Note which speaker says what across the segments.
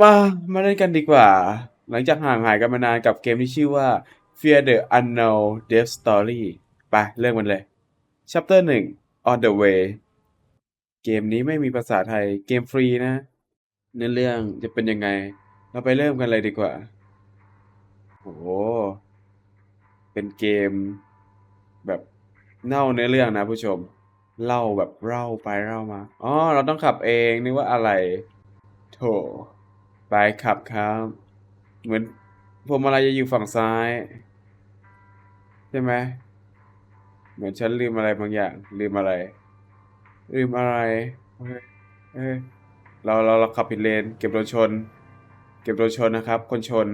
Speaker 1: มา มาเล่นกันดีกว่า หลังจากห่างหายกันมานานกับเกมที่ชื่อว่า Fear the Unknown Death Story ไปเริ่องมันเลย Chapter 1 On the Way เกมนี้ไม่มีภาษาไทยเกมฟรีนะ เนื้อเรื่องจะเป็นยังไง เราไปเริ่มกันเลยดีกว่า โอ้เป็นเกม แบบเล่าเนื้อเรื่องนะผู้ชม เล่าแบบเล่าไปเล่ามา อ๋อ เราต้องขับเองนึกว่าอะไร โถ ไปขับครับ เหมือนพวงมาลัยจะอยู่ฝั่งซ้าย ใช่ไหมเหมือนฉันลืมอะไรบางอย่าง ลืมอะไร ลืมอะไรเฮ้ยเอ้ยเราเราเราขับผิดเลน เก็บโดนชน เก็บโดนชนนะครับ คนชน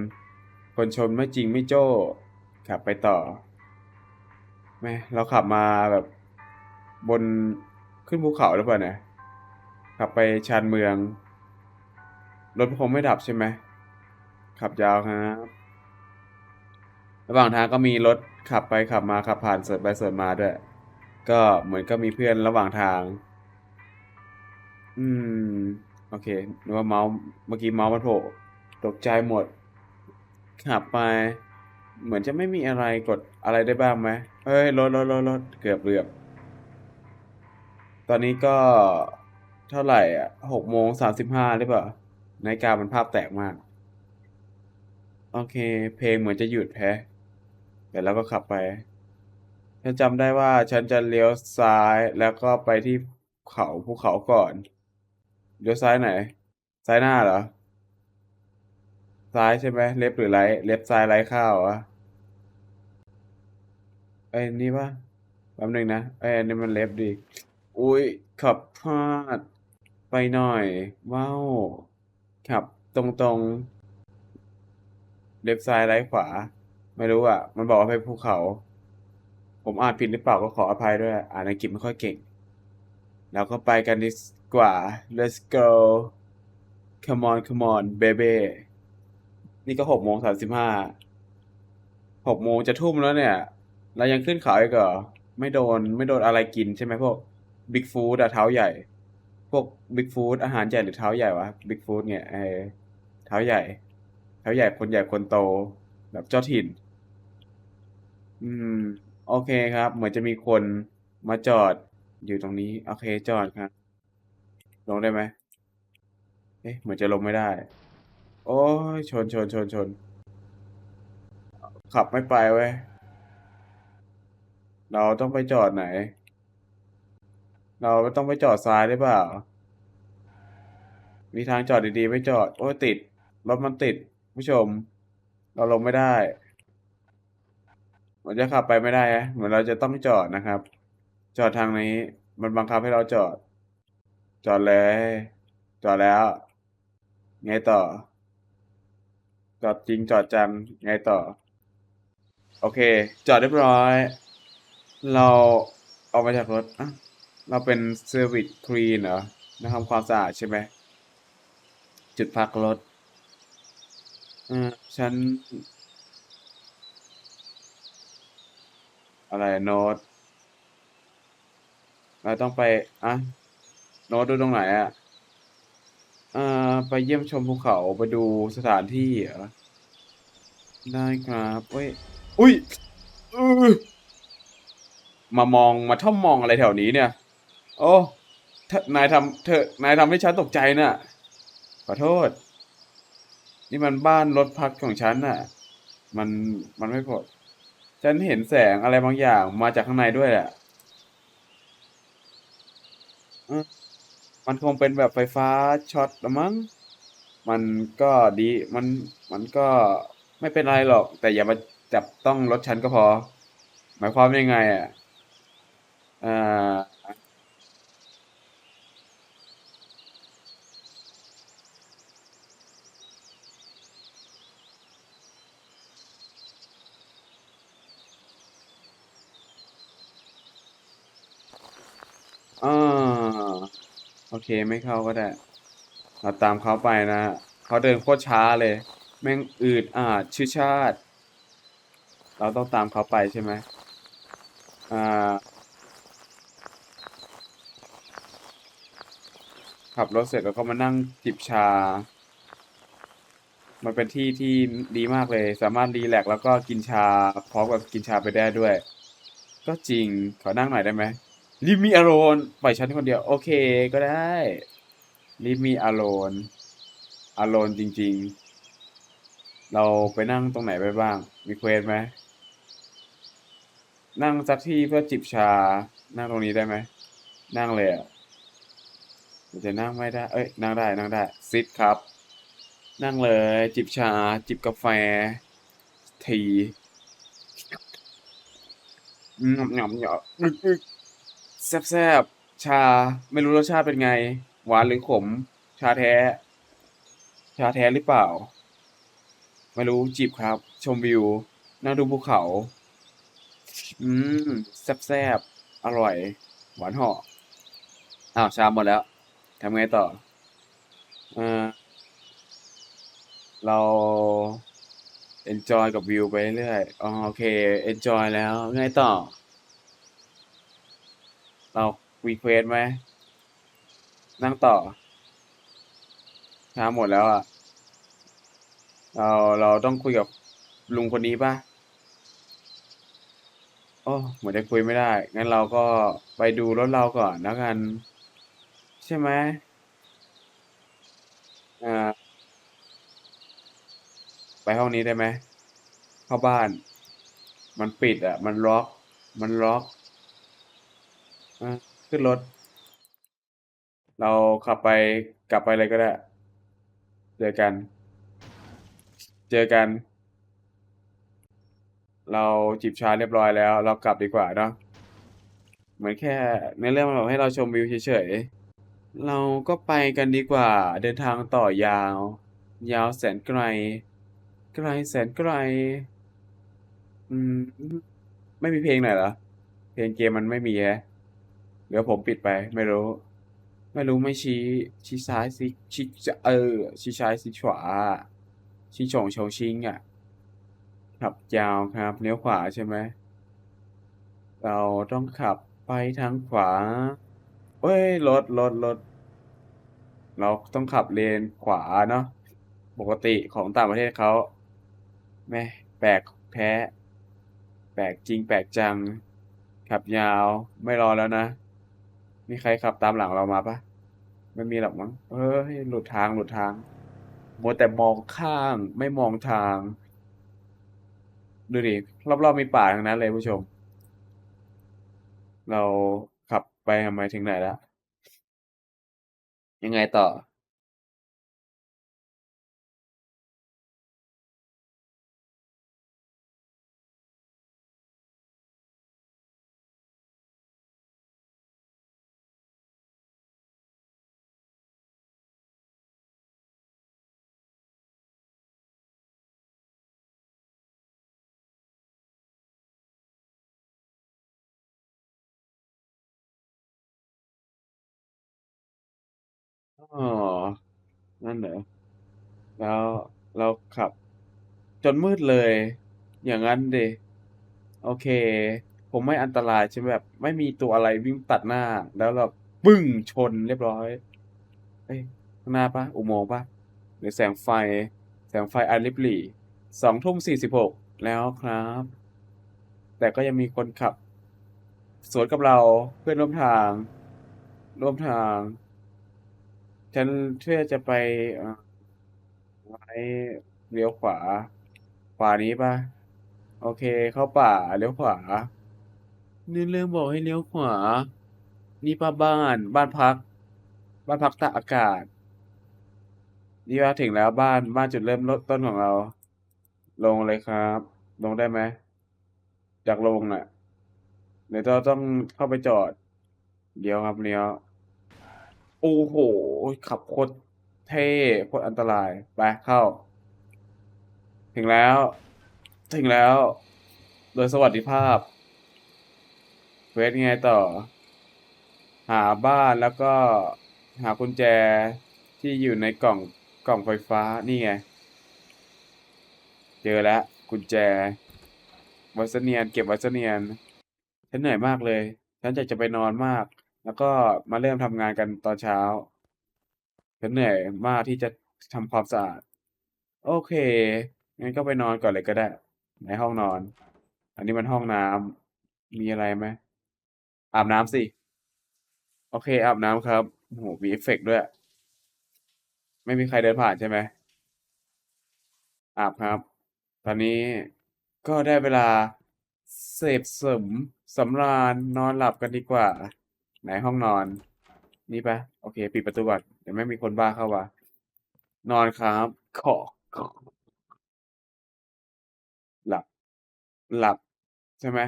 Speaker 1: คนชนไม่จริงไม่โจ้ขับไปต่อแม่เราขับมาแบบ บนขึ้นภูเขาหรือเปล่าเนี่ยขับไปชานเมือง รถคงไม่ดับใช่ไหม ขับยาวครับ ระหว่างทางก็มีรถขับไปขับมาขับผ่านเสวนไปเสวนมาด้วย ก็เหมือนก็มีเพื่อนระหว่างทาง อืม โอเคนึกว่าเมาส์เมื่อกี้เมาส์มันโผล่ตกใจหมด ขับไป เหมือนจะไม่มีอะไรกดอะไรได้บ้างไหมเฮ้ยรถรถรถรถเกือบเกือบตอนนี้ก็เท่าไหร่อะหกโมงสามสิบห้าหรือเปล่า นาฬิกามันภาพแตกมาก โอเค เพลงเหมือนจะหยุดแฮะเดี๋ยวก็ขับไป ฉันจำได้ว่าฉันจะเลี้ยวซ้ายแล้วก็ไปที่เขาภูเขาก่อน เลี้ยวซ้ายไหน ซ้ายหน้าเหรอ ซ้ายใช่ไหมเล็บหรือไรเล็บซ้ายไรข้าวอะไอ้นี่ปะแป๊บหนึงนะไอ้อันนี้มันเล็บดิอุ้ยขับพลาด ไปหน่อยว้าว ขับ ตรงๆเล็บซ้ายไรขวา ไม่รู้อะ มันบอกว่าไปภูเขา ผมอ่านผิดหรือเปล่าก็ขออภัยด้วย อ่านอังกฤษไม่ค่อยเก่งเราก็ไปกันดีกว่า let's go come on come on baby นี่ก็หกโมงสามสิบห้าหกโมงจะทุ่มแล้วเนี่ยเรายังขึ้นเขาอีกเหรอไม่โดนไม่โดนอะไรกินใช่ไหมพวกบิ๊กฟูดอะเท้าใหญ่ พวกบิ๊กฟู้ดอาหารใหญ่หรือเท้าใหญ่วะบิ๊กฟู้ดเนี่ยเออเท้าใหญ่ เท้าใหญ่คนใหญ่คนโต แบบเจ้าถิ่น อืม โอเคครับ เหมือนจะมีคนมาจอดอยู่ตรงนี้ โอเคจอดครับ ลงได้ไหมเอ๊ะเหมือนจะลงไม่ได้ โอ้ยชนชนชนชน ขับไม่ไปเว้ย เราต้องไปจอดไหน เราต้องไปจอดซ้ายหรือเปล่า มีทางจอดดีๆไม่จอด โอ้ยติด รถมันติด ผู้ชม เราลงไม่ได้เหมันจะขับไปไม่ได้ฮะเหมือนเราจะต้องจอดนะครับ จอดทางนี้ มันบังคับให้เราจอด จอดเลย จอดแล้ว ไงต่อ จอดจริงจอดจัง ไงต่อ โอเค จอดเรียบร้อย เราออกมาจากรถอะ เราเป็นเซอร์วิสคลีนเหรอนะทำความสะอาดใช่ไหม จุดพักรถอ่าฉัน อะไรโน้ต เราต้องไปอะโน้ตดูตรงไหนอะอ่าไปเยี่ยมชมภูเขาไปดูสถานที่เหรอ ได้ครับเอ้ย อุ้ยมามองมาท่อมมองอะไรแถวนี้เนี่ย โอ้นายทำเธอนายทำให้ฉันตกใจน่ะ ขอโทษ นี่มันบ้านรถพักของฉันน่ะ มันมันไม่พอฉันเห็นแสงอะไรบางอย่างมาจากข้างในด้วยแหละมันคงเป็นแบบไฟฟ้าช็อตละมั้ง มันก็ดี มัน มันก็ไม่เป็นไรหรอก แต่อย่ามาจับต้องรถฉันก็พอ หมายความยังไง อะอ่า อ่าโอเคไม่เข้าก็ได้ เราตามเขาไปนะ เขาเดินโคตรช้าเลย แม่งอืดอาดชื่อชาติ เราต้องตามเขาไปใช่ไหมอ่า ขับรถเสร็จแล้วก็มานั่งจิบชา มันเป็นที่ที่ดีมากเลย สามารถรีแลกแล้วก็กินชาพร้อมกับกินชาไปได้ด้วย ก็จริง ขอนั่งหน่อยได้ไหม ลีมีอาโลนปล่อยฉันคนเดียว โอเคก็ได้ลีมีอาโลนอาโลนจริง ๆ เราไปนั่งตรงไหนไปบ้าง มีเควสไหมนั่งสักที่เพื่อจิบชา นั่งตรงนี้ได้ไหม นั่งเลยอะจะนั่งไม่ได้ เอ้ย นั่งได้ นั่งได้ ซิดครับ นั่งเลย จิบชา จิบกาแฟ ทีหยำหยำหยอึกอึก แซ่บแซบชาไม่รู้รสชาติเป็นไง หวานหรือขม ชาแท้ ชาแท้หรือเปล่า ไม่รู้จิบครับ ชมวิวนั่งดูภูเขา อืมแซ่บแซบอร่อย หวานเหาะอ้าวชาหมดแล้วทำไงต่อเออเรา enjoy กับวิวไปเรื่อยอ๋อโอเค enjoy แล้วไงต่อ เราวีเควสไหม นั่งต่อชาหมดแล้วอะ เราเราต้องคุยกับลุงคนนี้ป่ะ โอ้เหมือนจะคุยไม่ได้ งั้นเราก็ไปดูรถเราก่อนแล้วกัน ใช่ไหมอ่า ไปห้องนี้ได้ไหมเข้าบ้าน มันปิดอะ มันล็อก มันล็อก อะขึ้นรถ เราขับไปกลับไปเลยก็ได้ เจอกัน เจอกัน เราจิบชาเรียบร้อยแล้ว เรากลับดีกว่าเนาะเหมือนแค่ในเรื่องมันบอกให้เราชมวิวเฉยๆ เราก็ไปกันดีกว่า เดินทางต่อยาว ยาวแสนไกล ไกลแสนไกล อืม ไม่มีเพลงหน่อยเหรอ เพลงเกมมันไม่มีแฮะ เดี๋ยวผมปิดไป ไม่รู้ ไม่รู้ไม่ชี้ ชี้ซ้ายสิชี้จะเออ ชี้ซ้ายชี้ขวา ชี้โฉงเฉาชิงอะ ขับยาวครับเลี้ยวขวาใช่ไหมเราต้องขับไปทางขวาเอ้ยรถรถรถเราต้องขับเลนขวาเนาะปกติของต่างประเทศเขาแม่แปลกแท้ แปลกจริงแปลกจัง ขับยาวไม่รอแล้วนะ มีใครขับตามหลังเรามาปะไม่มีหรอกมั้งเฮ้ยหลุดทางหลุดทางมัวแต่มองข้างไม่มองทาง ดูดิรอบๆมีป่าทั้งนั้นเลยผู้ชม เราขับไปทำไมถึงไหนแล้วยังไงต่อ อ๋อ นั่นเหรอ แล้วเราขับจนมืดเลย อย่างนั้นดิ โอเค ผมไม่อันตรายใช่ไหมแบบ ไม่มีตัวอะไรวิ่งตัดหน้า แล้วเราปึ้งชนเรียบร้อยเอ้ย ข้างหน้าปะอุโมงค์ปะหรือแสงไฟ แสงไฟอันริบหรี่ สองทุ่มสี่สิบหกแล้วครับ แต่ก็ยังมีคนขับ สวนกับเราเพื่อนร่วมทาง ร่วมทาง ฉันเชื่อจะไป เอ่อ ไว้เลี้ยวขวา ขวานี้ป่ะโอเค เข้าป่า เลี้ยวขวานี่เรื่องบอกให้เลี้ยวขวา นี่ป้าบ้าน บ้านพัก บ้านพักตากอากาศ นี่ว่าถึงแล้วบ้าน บ้านจุดเริ่มต้นของเรา ลงเลยครับ ลงได้ไหมจากลงน่ะเดี๋ยวเราต้องเข้าไปจอดเดี๋ยวครับ เลี้ยว โอ้โห ขับโคตรเท่โคตรอันตราย ไปเข้า ถึงแล้ว ถึงแล้ว โดยสวัสดิภาพ เวทไงต่อ หาบ้านแล้วก็หากุญแจที่อยู่ในกล่องกล่องไฟฟ้านี่ไง เจอแล้วกุญแจไวัสเนียน เก็บไวัสเนียน ฉันเหนื่อยมากเลย ฉันอยากจะไปนอนมาก แล้วก็มาเริ่มทำงานกันตอนเช้าฉันเหนื่อยมากที่จะทำความสะอาด โอเคงั้นก็ไปนอนก่อนเลยก็ได้ ในห้องนอน อันนี้มันห้องน้ำมีอะไรไหมอาบน้ำสิ โอเค อาบน้ำครับโหมีเอฟเฟกต์ด้วย ไม่มีใครเดินผ่านใช่ไหมอาบครับ ตอนนี้ก็ได้เวลาเสพสมสำราญนอนหลับกันดีกว่า ไหนห้องนอน นี่ปะโอเค ปิดประตูก่อนเดี๋ยวไม่มีคนบ้าเข้ามานอนครับขอขอหลับ หลับ ใช่ไหม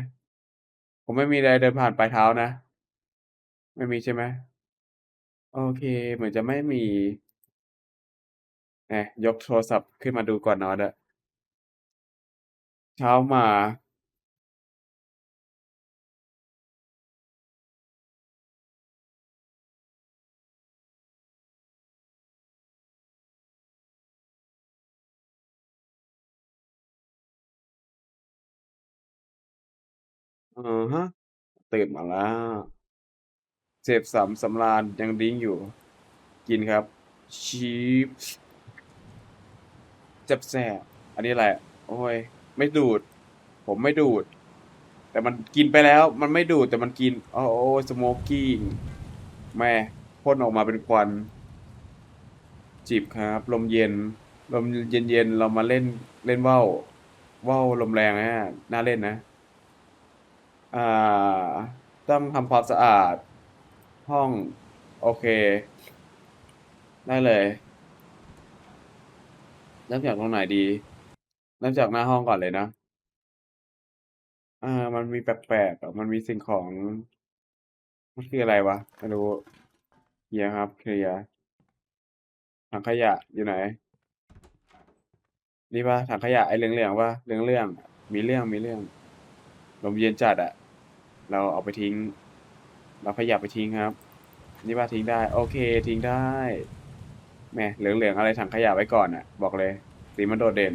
Speaker 1: ผมไม่มีอะไรเดินผ่านปลายเท้านะ ไม่มีใช่ไหมโอเค เหมือนจะไม่มีแหมยกโทรศัพท์ขึ้นมาดูก่อนนอนด้วยเช้ามา อือฮะ ตื่นมาแล้ว เสพสำสำราญยังดิ้งอยู่ กินครับ ชีสแซ่บๆอันนี้อะไรโอ้ย ไม่ดูด ผมไม่ดูด แต่มันกินไปแล้ว มันไม่ดูดแต่มันกิน โอ้โอ้สโมกกิ้งแม่พ่นออกมาเป็นควันจิบครับ ลมเย็น ลมเย็นๆเรามาเล่นเล่นว่าวว่าวลมแรงนะฮะน่าเล่นนะ อ่า ต้องทำความสะอาด ห้อง โอเค ได้เลยเริ่มจากตรงไหนดีเริ่มจากหน้าห้องก่อนเลยนะอ่ามันมีแปลกๆอะมันมีสิ่งของมันคืออะไรวะไม่รู้เคลียร์ครับเคลียร์ถังขยะอยู่ไหน นี่ปะถังขยะไอ้เหลืองๆปะเหลืองๆมีเรื่องมีเรื่องลมเย็นจัดอะ เราเอาไปทิ้ง เราขยับไปทิ้งครับ นี่ปะทิ้งได้ โอเค ทิ้งได้แหมเหลืองๆอะไรถังขยะไว้ก่อนอะบอกเลย สีมันโดดเด่น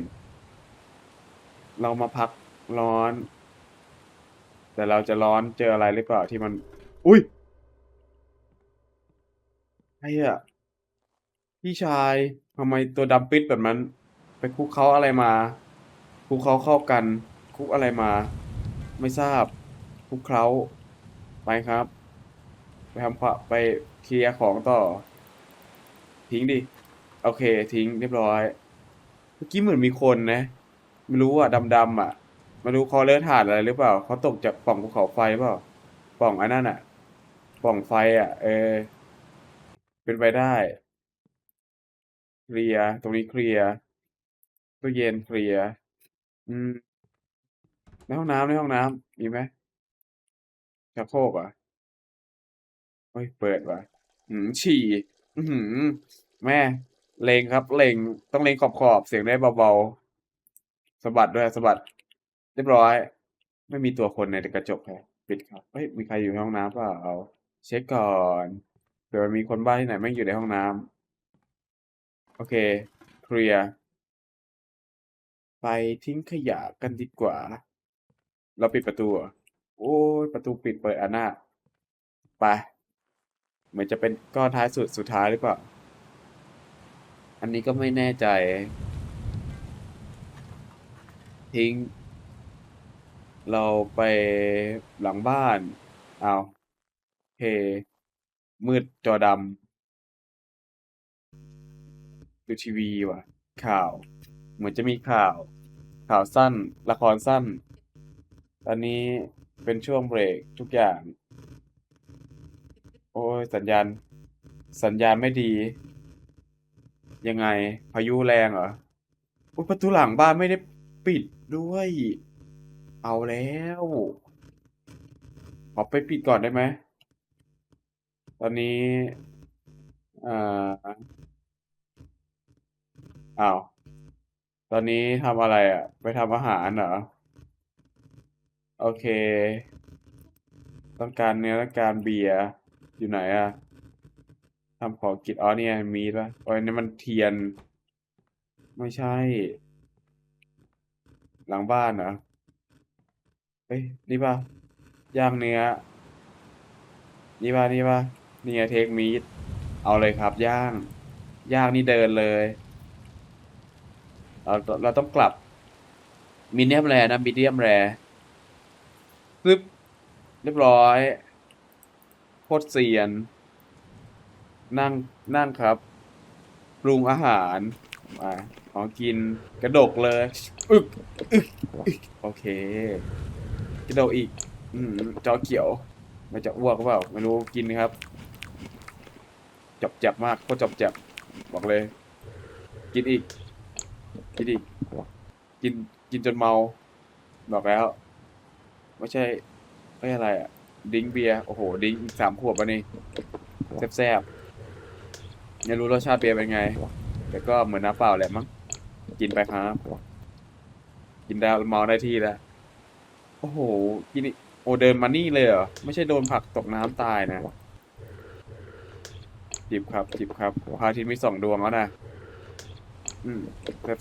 Speaker 1: เรามาพักร้อน แต่เราจะร้อนเจออะไรหรือเปล่าที่มัน อุ้ยไอ้อะพี่ชายทำไมตัวดำปิดแบบนั้น ไปคุกเขาอะไรมา คุกเขาเข้ากัน คุกอะไรมา ไม่ทราบ คุกเขาไปครับ ไปทำความไปเคลียร์ของต่อ ทิ้งดิ โอเค ทิ้งเรียบร้อย เมื่อกี้เหมือนมีคนนะ ไม่รู้อะดำๆอะไม่รู้เขาเลือดถ่านอะไรหรือเปล่าเขาตกจากปล่องภูเขาไฟเปล่าปล่องอันนั้นอะปล่องไฟอะ เออ เป็นไปได้เคลียร์ตรงนี้เคลียร์ตู้เย็นเคลียร์อืมในห้องน้ำในห้องน้ำมีไหม ชักโครกเหรอะเฮ้ยเปิดวะอืมฉี่อือหือแม่เลงครับเลงต้องเลงขอบขอบเสียงได้เบาๆสะบัดด้วยสะบัด เรียบร้อย ไม่มีตัวคนในกระจกเลยปิดครับเฮ้ยมีใครอยู่ในห้องน้ำเปล่าเช็คก่อนเผื่อมีคนบ้าที่ไหนไม่อยู่ในห้องน้ำโอเคเคลียร์ไปทิ้งขยะกันดีกว่า เราปิดประตู โอ้ยประตูปิดเปิดอันหน้าไป เหมือนจะเป็นก้อนท้ายสุดสุดท้ายหรือเปล่า อันนี้ก็ไม่แน่ใจ ทิ้ง เราไปหลังบ้าน เอาเคมืดจอดำดูทีวีว่ะ ข่าว เหมือนจะมีข่าว ข่าวสั้น ละครสั้น ตอนนี้ เป็นช่วงเบรกทุกอย่าง โอ้ยสัญญาณ สัญญาณไม่ดี ยังไง พายุแรงเหรออุประตูหลังบ้านไม่ได้ปิดด้วย เอาแล้วขอไปปิดก่อนได้ไหม ตอนนี้อ่าอ้าว ตอนนี้ทำอะไรอะ ไปทำอาหารเหรอ โอเค ต้องการเนื้อต้องการเบียร์อยู่ไหนอะทำของกินอ๋อเนี่ยมีป่ะโอ้ยนี่มันเทียน ไม่ใช่ หลังบ้านเหรอเฮ้ยนี่ป่ะย่างเนื้อ นี่ป่ะนี่ป่ะนี่ไงเทคมีดเอาเลยครับย่าง ย่างนี่เดินเลยเราเราต้องกลับมีเดียมแรนะมีเดียมแร ปึ๊บเรียบร้อยโคตรเซียน นั่งนั่งครับ ปรุงอาหารมาขอกินกระดกเลยอึกอึกอึกโอเคกระดกอีก อืมจอเขียว มันจะอ้วกเปล่าไม่รู้กินครับจับจับมากโคตรจับจับบอกเลย กินอีก กินอีก กินกินจนเมา บอกแล้ว ไม่ใช่ไม่อะไรอะ ดิ้งเบียร์โอ้โห ดิ้งอีกสามขวบแล้วนี่แซ่บๆไม่รู้รสชาติเบียร์เป็นไง แต่ก็เหมือนน้ำเปล่าแหละมั้งกินไปครับ กินได้เมาได้ที่แล้วโอ้โหกินอีกโอเดินมานี่เลยเหรอไม่ใช่โดนผักตกน้ำตายนะจิบครับจิบครับพระอาทิตย์มีสองดวงแล้วนะอืม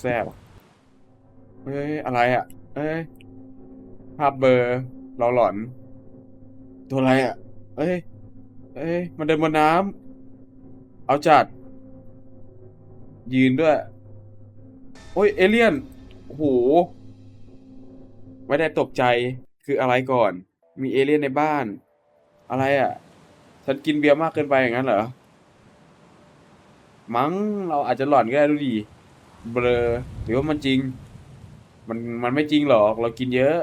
Speaker 1: แซ่บๆเฮ้ยอะไรอะ เอ้ย ภาพเบลอร์เราหลอน ตัวอะไรอะ เอ้ย เอ้ย มันเดินบนน้ำเอาจัด ยืนด้วย โอ้ย เอเลี่ยนโอ้โหไม่ได้ตกใจคืออะไรก่อน มีเอเลี่ยนในบ้าน อะไรอะ ฉันกินเบียร์มากเกินไปอย่างนั้นเหรอ มั้งเราอาจจะหลอนก็ได้ดูดี เบลอหรือว่ามันจริง มันมันไม่จริงหรอก เรากินเยอะ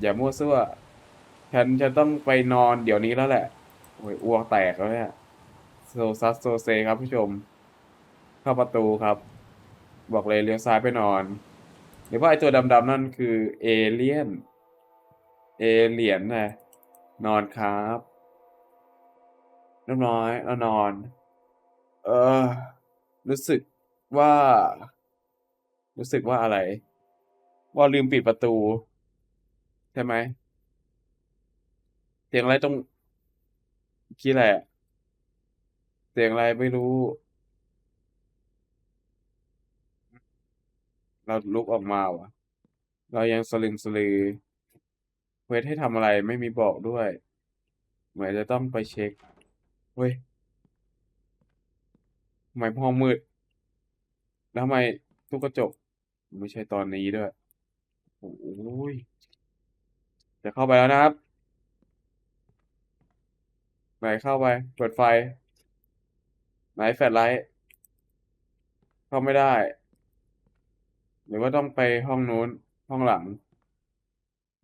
Speaker 1: อย่ามั่วซั่ว ฉันจะต้องไปนอนเดี๋ยวนี้แล้วแหละ โอ้ยอ้วกแตกแล้วเนี่ยโซซัสโซเซครับผู้ชม เข้าประตูครับ บอกเลยเลี้ยวซ้ายไปนอน หรือว่าไอตัวดำๆนั่นคือเอเลี่ยน เอเลียนนะนอนครับเรียบร้อยแล้วนอน เออ รู้สึกว่า รู้สึกว่าอะไร ว่าลืมปิดประตู ใช่ไหม เสียงอะไรตรงคิดอะไรอะเสียงอะไรไม่รู้ เราลุกออกมาวะเรายังสลึมสลือ เวสให้ทำอะไรไม่มีบอกด้วย เหมือนจะต้องไปเช็คเฮ้ยทำไมห้องมืด แล้วทำไมตู้กระจก ไม่ใช่ตอนนี้ด้วย โอ้ย จะเข้าไปแล้วนะครับ ไหนเข้าไป เปิดไฟ ไหนแฟลชไลท์ เข้าไม่ได้ หรือว่าต้องไปห้องนู้น ห้องหลัง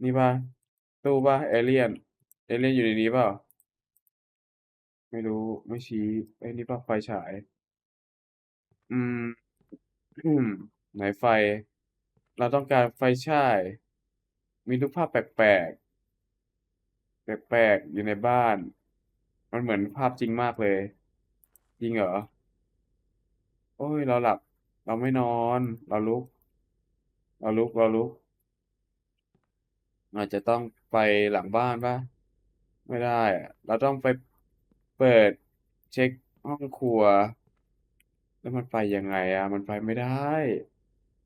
Speaker 1: นี่ป่ะ ตู้ป่ะ เอเลี่ยน เอเลี่ยนอยู่ในนี้เปล่า ไม่รู้ ไม่ชี้ไอ้นี่ป่ะ ไฟฉาย อืม ไหนไฟ เราต้องการไฟฉาย มีรูปภาพแปลกๆ แปลกๆ อยู่ในบ้าน มันเหมือนภาพจริงมากเลย จริงเหรอ โอ้ย เราหลับ เราไม่นอน เราลุก เราลุก เราลุก อาจจะต้องไปหลังบ้านป่ะ ไม่ได้อะเราต้องไปเปิดเช็คห้องครัว แล้วมันไปยังไงอะมันไปไม่ได้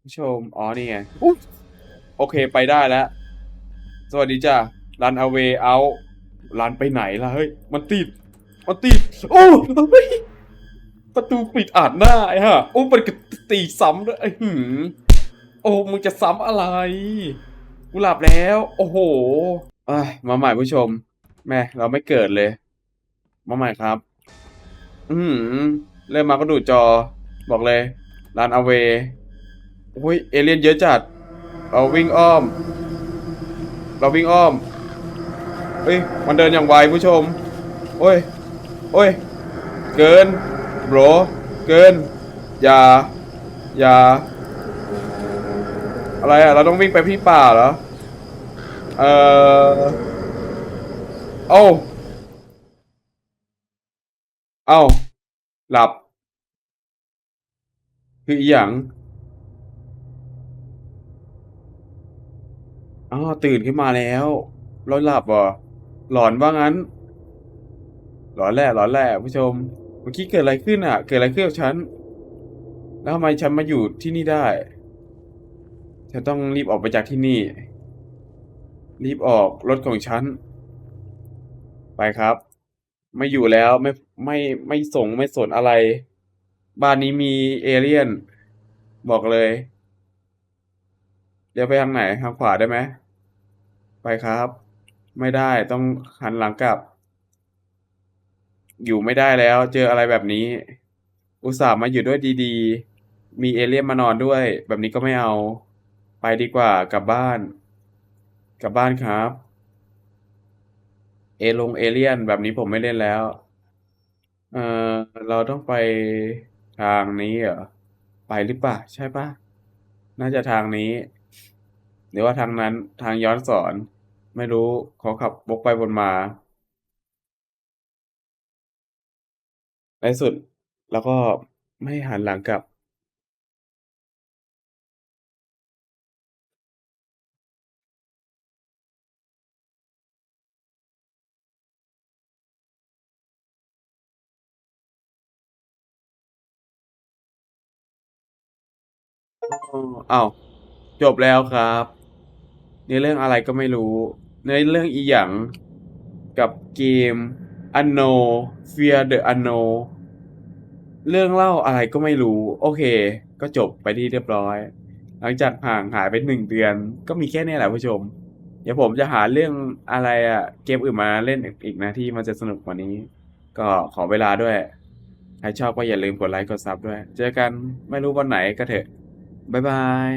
Speaker 1: ผู้ชม อ๋อ นี่ไงอุ๊ยโอเค ไปได้แล้ว สวัสดีจ้ะ run away out รันไปไหนล่ะเฮ้ย มันติด มันติด โอ้ยประตูปิดอัดหน้าไอ้ฮะ โอ้มันก็ตีซ้ำด้วยไอ้หืมโอ้มึงจะซ้ำอะไรกูหลับแล้ว โอ้โหอ้มาใหม่ผู้ชม แม่เราไม่เกิดเลย มาใหม่ครับ อืมเริ่มมาก็ดูดจอ บอกเลยรันอาเวโอ้ย เอเลี่ยนเยอะจัดเราวิ่งอ้อม เราวิ่งอ้อมเฮ้ยมันเดินอย่างไวผู้ชม โอ้ย โอ้ย เกินโบรเกิน อย่า อย่า อะไรอะเราต้องวิ่งไปพี่ป่าเหรอ เอ่อ เอ้า เอ้า หลับ คืออีหยัง อ๋อตื่นขึ้นมาแล้ว เราหลับเหรอหลอนว่างั้น หลอนแหละหลอนแหละผู้ชม เมื่อกี้เกิดอะไรขึ้นอะ เกิดอะไรขึ้นกับฉัน แล้วทำไมฉันมาอยู่ที่นี่ได้ ฉันต้องรีบออกไปจากที่นี่ รีบออกรถของฉัน ไปครับ ไม่อยู่แล้วไม่ไม่ไม่ส่งไม่สนอะไร บ้านนี้มีเอเลี่ยน บอกเลย เดี๋ยวไปทางไหนทางขวาได้ไหม ไปครับ ไม่ได้ต้องหันหลังกลับ อยู่ไม่ได้แล้ว เจออะไรแบบนี้ อุตส่าห์มาอยู่ด้วยดีๆ มีเอเลี่ยนมานอนด้วย แบบนี้ก็ไม่เอา ไปดีกว่ากลับบ้าน กลับบ้านครับ เอลงเอเลี่ยนแบบนี้ผมไม่เล่นแล้ว เออเราต้องไปทางนี้เหรอไปหรือเปล่าใช่ปะน่าจะทางนี้ หรือว่าทางนั้นทางย้อนสอน ไม่รู้ เขาขับวกไปวนมา ในสุดแล้วก็ไม่หันหลังกลับ อ้อ อ้าว จบแล้วครับ เนื้อเรื่องอะไรก็ไม่รู้ เนื้อเรื่องอิหยังกับเกม Unknown Fear the Unknown เรื่องเล่าอะไรก็ไม่รู้ โอเค ก็จบไปที่เรียบร้อย หลังจากห่างหายไปหนึ่งเดือน ก็มีแค่นี้แหละผู้ชม เดี๋ยวผมจะหาเรื่องอะไรอะเกมอื่นมาเล่นอีกนะที่มันจะสนุกกว่านี้ ก็ขอเวลาด้วย ใครชอบก็อย่าลืมกดไลค์กดซับด้วย เจอกันไม่รู้วันไหนก็เถอะ บ๊ายบาย